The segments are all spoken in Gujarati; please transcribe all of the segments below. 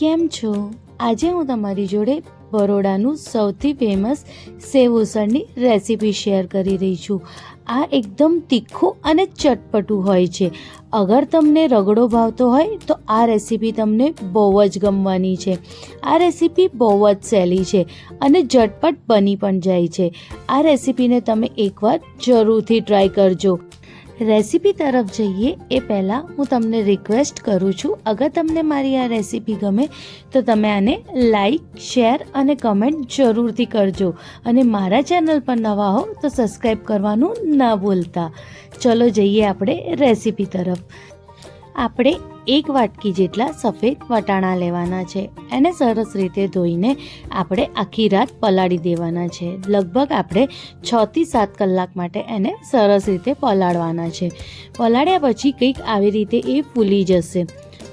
કેમ છો? આજે હું તમારી જોડે બરોડાનું સૌથી ફેમસ સેવ ઉસળની રેસીપી શેર કરી રહી છું. આ એકદમ તીખું અને ચટપટું હોય છે. અગર તમને રગડો ભાવતો હોય, તો આ રેસીપી તમને બહુ જ ગમવાની છે. આ રેસીપી બહુ જ સહેલી છે અને ઝટપટ બની પણ જાય છે. આ રેસીપીને તમે એકવાર જરૂરથી ટ્રાય કરજો. રેસીપી તરફ જઈએ, એ પહેલાં હું તમને રિક્વેસ્ટ કરું છું. અગર તમને મારી આ રેસીપી ગમે, તો તમે આને લાઈક શેર અને કમેન્ટ જરૂરથી કરજો. અને મારા ચેનલ પર નવા હો, તો સબસ્ક્રાઈબ કરવાનું ન ભૂલતા. ચલો જઈએ આપણે રેસીપી તરફ. આપણે એક વાટકી જેટલા સફેદ વટાણા લેવાના છે. એને સરસ રીતે ધોઈને આપણે આખી રાત પલાળી દેવાના છે. લગભગ આપણે છથી સાત કલાક માટે એને સરસ રીતે પલાળવાના છે. પલાળ્યા પછી કંઈક આવી રીતે એ ફૂલી જશે.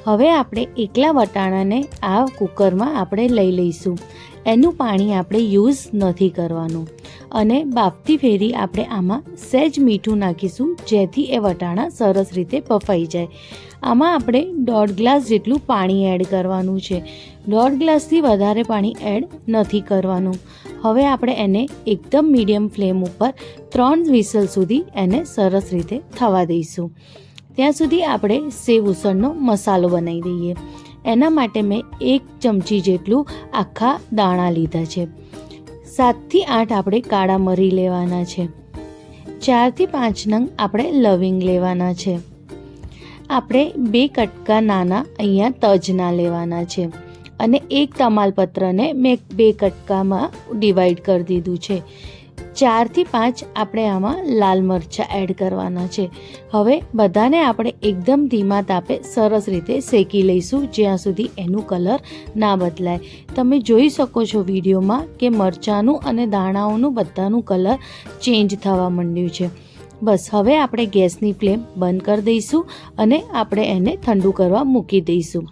હવે આપણે એકલા વટાણાને આ કુકરમાં આપણે લઈ લઈશું. એનું પાણી આપણે યુઝ નથી કરવાનું. અને બાફતી ફેરી આપણે આમાં સહેજ મીઠું નાખીશું, જેથી એ વટાણા સરસ રીતે બફાઈ જાય. આમાં આપણે દોઢ ગ્લાસ જેટલું પાણી એડ કરવાનું છે. દોઢ ગ્લાસથી વધારે પાણી એડ નથી કરવાનું. હવે આપણે એને એકદમ મીડિયમ ફ્લેમ ઉપર ત્રણ વિસલ સુધી એને સરસ રીતે થવા દઈશું. ત્યાં સુધી આપણે સેવ ઉસળનો મસાલો બનાવી દઈએ. એના માટે મેં એક ચમચી જેટલું આખા દાણા લીધા છે. સાતથી આઠ આપણે કાળા મરી લેવાના છે. ચારથી પાંચ નંગ આપણે લવિંગ લેવાના છે. આપણે બે કટકા નાના અહીંયા તજના લેવાના છે અને એક તમાલપત્રને મેં બે કટકામાં ડિવાઈડ કરી દીધું છે. ચારથી પાંચ આપણે આમાં લાલ મરચાં એડ કરવાના છે. હવે બધાને આપણે એકદમ ધીમા તાપે સરસ રીતે શેકી લઈશું જ્યાં સુધી એનું કલર ના બદલાય. તમે જોઈ શકો છો વિડીયોમાં કે મરચાંનું અને દાણાઓનું બધાનું કલર ચેન્જ થવા માંડ્યું છે. બસ, હવે આપણે ગેસની ફ્લેમ બંધ કરી દઈશું અને આપણે એને ઠંડુ કરવા મૂકી દઈશું.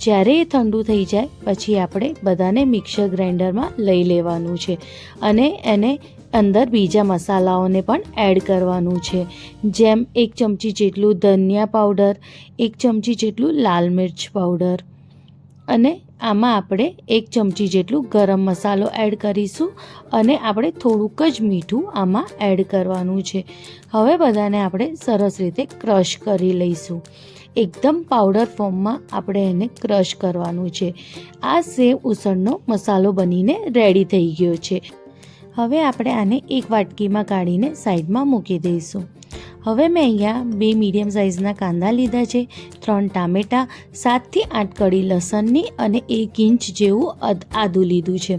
જ્યારે એ ઠંડુ થઈ જાય, પછી આપણે બધાને મિક્સર ગ્રાઇન્ડરમાં લઈ લેવાનું છે અને એને અંદર બીજા મસાલાઓને પણ એડ કરવાનું છે. જેમ એક ચમચી જેટલું ધનિયા પાવડર, એક ચમચી જેટલું લાલ મિર્ચ પાવડર અને આમાં આપણે એક ચમચી જેટલું ગરમ મસાલો એડ કરીશું અને આપણે થોડુંક જ મીઠું આમાં એડ કરવાનું છે. હવે બધાને આપણે સરસ રીતે ક્રશ કરી લઈશું. એકદમ પાવડર ફોર્મમાં આપણે એને ક્રશ કરવાનું છે. આ સેવ ઉસળનો મસાલો બનીને રેડી થઈ ગયો છે. હવે આપણે આને એક વાટકીમાં કાઢીને સાઈડમાં મૂકી દઈશું. હવે મેં અહીંયા બે મીડિયમ સાઇઝના કાંદા લીધા છે, ત્રણ ટામેટાં સાતથી આઠ કડી લસણની અને એક ઇંચ જેવું આદું લીધું છે.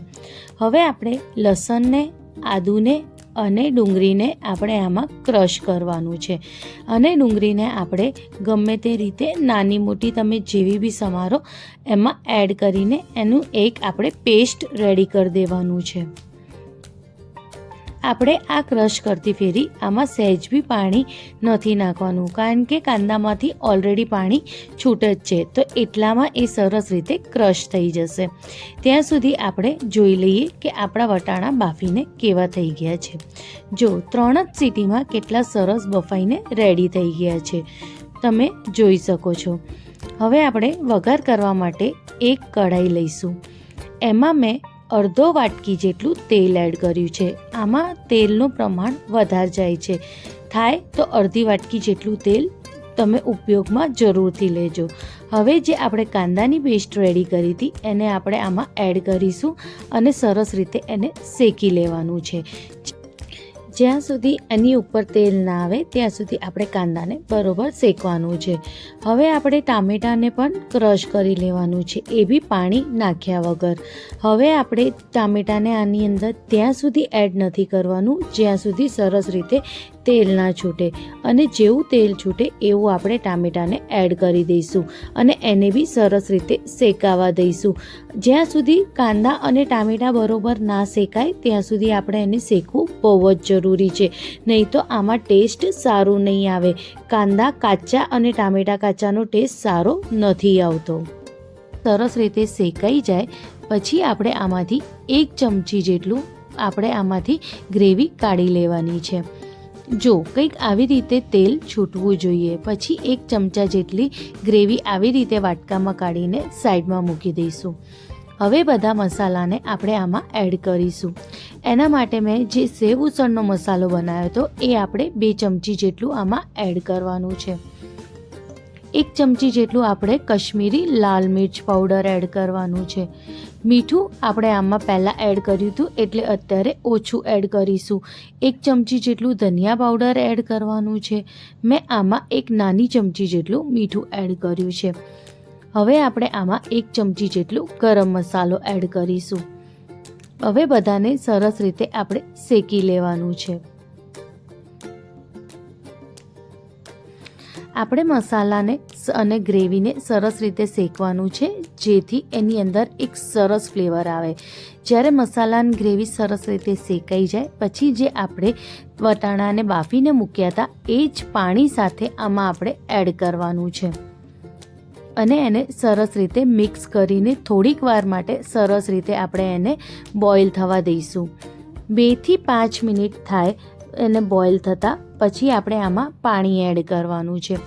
હવે આપણે લસણને, આદુને અને ડુંગળીને આપણે આમાં ક્રશ કરવાનું છે. અને ડુંગળીને આપણે ગમે તે રીતે નાની મોટી તમે જેવી બી સમારો, એમાં એડ કરીને એનું એક આપણે પેસ્ટ રેડી કરી દેવાનું છે. આપણે આ ક્રશ કરતી ફેરી આમાં સહેજ બી પાણી નથી નાખવાનું. કારણ કે કાંદામાંથી ઓલરેડી પાણી છૂટ જ છે. તો એટલામાં એ સરસ રીતે ક્રશ થઈ જશે. ત્યાં સુધી આપણે જોઈ લઈએ કે આપણા વટાણા બાફીને કેવા થઈ ગયા છે. જો ત્રણ જ સિટીમાં કેટલા સરસ બફાઈને રેડી થઈ ગયા છે. તમે જોઈ શકો છો. હવે આપણે વઘાર કરવા માટે એક કઢાઈ લઈશું. એમાં મેં અડધો વાટકી જેટલું તેલ એડ કર્યું છે. આમાં તેલનું પ્રમાણ વધારે જાય છે. થાય તો અડધી વાટકી જેટલું તેલ તમે ઉપયોગમાં જરૂરથી લેજો. હવે જે આપણે કાંદાની પેસ્ટ રેડી કરી હતી, એને આપણે આમાં એડ કરીશું અને સરસ રીતે એને શેકી લેવાનું છે. જ્યાં સુધી એની ઉપર તેલ ના આવે, ત્યાં સુધી આપણે કાંદાને બરોબર શેકવાનું છે. હવે આપણે ટામેટાને પણ ક્રશ કરી લેવાનું છે, એ બી પાણી નાખ્યા વગર. હવે આપણે ટામેટાને આની અંદર ત્યાં સુધી એડ નથી કરવાનું, જ્યાં સુધી સરસ રીતે તેલ ના છૂટે. અને જેવું તેલ છૂટે એવું આપણે ટામેટાને એડ કરી દઈશું અને એને બી સરસ રીતે શેકાવા દઈશું. જ્યાં સુધી કાંદા અને ટામેટાં બરોબર ના શેકાય, ત્યાં સુધી આપણે એને શેકવું બહુ જ જરૂરી છે. નહીં તો આમાં ટેસ્ટ સારું નહીં આવે. કાંદા કાચા અને ટામેટાં કાચાનો ટેસ્ટ સારો નથી આવતો. સરસ રીતે શેકાઈ જાય, પછી આપણે આમાંથી એક ચમચી જેટલું આપણે આમાંથી ગ્રેવી કાઢી લેવાની છે. જો કંઈક આવી રીતે તેલ છૂટવું જોઈએ, પછી એક ચમચા જેટલી ગ્રેવી આવી રીતે વાટકામાં કાઢીને સાઈડમાં મૂકી દઈશું. હવે બધા મસાલાને આપણે આમાં એડ કરીશું. એના માટે મેં જે સેવ ઉસળનો મસાલો બનાવ્યો હતો, એ આપણે બે ચમચી જેટલું આમાં એડ કરવાનું છે. એક ચમચી જેટલું આપણે કશ્મીરી લાલ મિર્ચ પાવડર એડ કરવાનું છે. મીઠું આપણે આમાં પહેલાં એડ કર્યું હતું, એટલે અત્યારે ઓછું એડ કરીશું. એક ચમચી જેટલું ધનિયા પાવડર એડ કરવાનું છે. મેં આમાં એક નાની ચમચી જેટલું મીઠું એડ કર્યું છે. હવે આપણે આમાં એક ચમચી જેટલું ગરમ મસાલો એડ કરીશું. હવે બધાને સરસ રીતે આપણે શેકી લેવાનું છે. આપણે મસાલાને અને ગ્રેવીને સરસ રીતે શેકવાનું છે, જેથી એની અંદર એક સરસ ફ્લેવર આવે. જ્યારે મસાલા અને ગ્રેવી સરસ રીતે શેકાઈ જાય, પછી જે આપણે વટાણાને બાફીને મૂક્યા હતા, એ જ પાણી સાથે આમાં આપણે એડ કરવાનું છે. અને એને સરસ રીતે મિક્સ કરીને થોડીક વાર માટે સરસ રીતે આપણે એને બોઇલ થવા દઈશું. બેથી પાંચ મિનિટ થાય એને બોઇલ થતાં પછી આપણે આમાં પાણી એડ કરવાનું છે.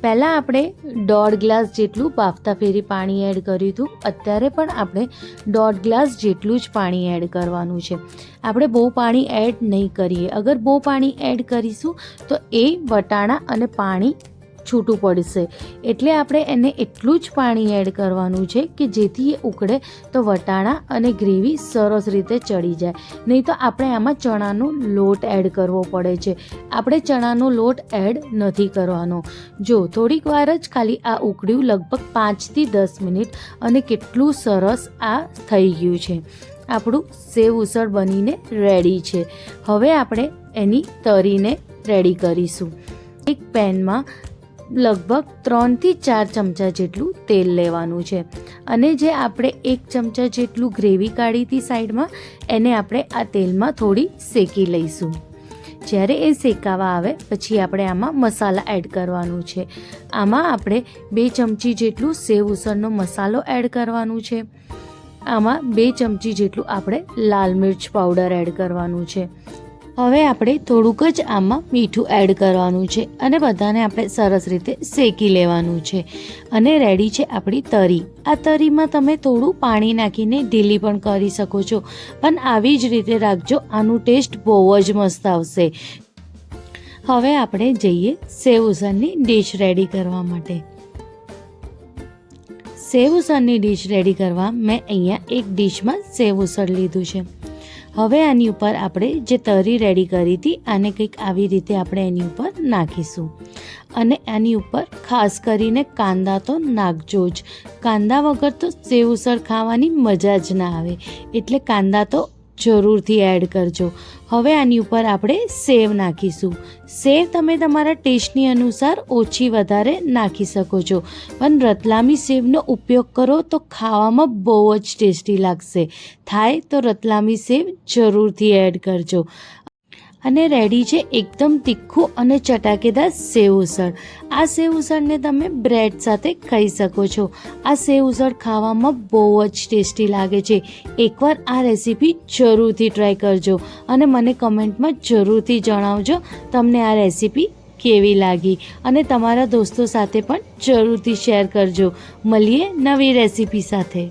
પહેલાં આપણે દોઢ ગ્લાસ જેટલું બાફતા ફેરી પાણી એડ કર્યું હતું. અત્યારે પણ આપણે દોઢ ગ્લાસ જેટલું જ પાણી એડ કરવાનું છે. આપણે બહુ પાણી એડ નહીં કરીએ. અગર બહુ પાણી એડ કરીશું તો એ વટાણા અને પાણી છૂટું પડશે. એટલે આપણે એને એટલું જ પાણી એડ કરવાનું છે કે જેથી એ ઉકળે તો વટાણા અને ગ્રેવી સરસ રીતે ચડી જાય. નહીં તો આપણે આમાં ચણાનો લોટ એડ કરવો પડે છે. આપણે ચણાનો લોટ એડ નથી કરવાનો. જો, થોડીક વાર જ ખાલી આ ઉકળ્યું લગભગ પાંચથી દસ મિનિટ અને કેટલું સરસ આ થઈ ગયું છે. આપણું સેવ ઉસળ બનીને રેડી છે. હવે આપણે એની તરીને રેડી કરીશું. એક પેનમાં લગભગ ત્રણથી ચાર ચમચા જેટલું તેલ લેવાનું છે. અને જે આપણે એક ચમચા જેટલું ગ્રેવી કાઢી હતી સાઈડમાં, એને આપણે આ તેલમાં થોડી શેકી લઈશું. જ્યારે એ શેકાવા આવે, પછી આપણે આમાં મસાલા એડ કરવાનું છે. આમાં આપણે બે ચમચી જેટલું સેવ ઉસળનો મસાલો એડ કરવાનું છે. આમાં બે ચમચી જેટલું આપણે લાલ મિર્ચ પાવડર એડ કરવાનું છે. હવે આપણે થોડુંક જ આમાં મીઠું એડ કરવાનું છે અને બધાને આપણે સરસ રીતે શેકી લેવાનું છે. અને રેડી છે આપણી તરી. આ તરીમાં તમે થોડું પાણી નાખીને ઢીલી પણ કરી શકો છો. પણ આવી જ રીતે રાખજો, આનું ટેસ્ટ બહુ જ મસ્ત આવશે. હવે આપણે જઈએ સેવ ઉસળની ડીશ રેડી કરવા માટે. સેવ ઉસળની ડીશ રેડી કરવા મેં અહીંયા એક ડીશમાં સેવ ઉસળ લીધું છે. હવે આની ઉપર આપણે જે તરી રેડી કરી હતી, આને કંઈક આવી રીતે આપણે એની ઉપર નાખીશું. અને આની ઉપર ખાસ કરીને કાંદા તો નાખજો જ. કાંદા વગર તો સેવ ઉસળ ખાવાની મજા જ ના આવે. એટલે કાંદા તો જરૂરથી એડ કરજો. હવે આની ઉપર આપણે સેવ નાખીશું. સેવ તમે તમારા ટેસ્ટની અનુસાર ઓછી વધારે નાખી શકો છો. પણ રતલામી સેવનો ઉપયોગ કરો તો ખાવામાં બહુ જ ટેસ્ટી લાગશે. થાય તો રતલામી સેવ જરૂરથી એડ કરજો. અને રેડી છે એકદમ તીખું અને ચટાકેદાર સેવ ઉસળ. આ સેવ ઉસળને તમે બ્રેડ સાથે ખાઈ શકો છો. આ સેવ ઉસળ ખાવામાં બહુ જ ટેસ્ટી લાગે છે. એકવાર આ રેસીપી જરૂરથી ટ્રાય કરજો અને મને કમેન્ટમાં જરૂરથી જણાવજો તમને આ રેસીપી કેવી લાગી. અને તમારા દોસ્તો સાથે પણ જરૂરથી શેર કરજો. મળીએ નવી રેસીપી સાથે.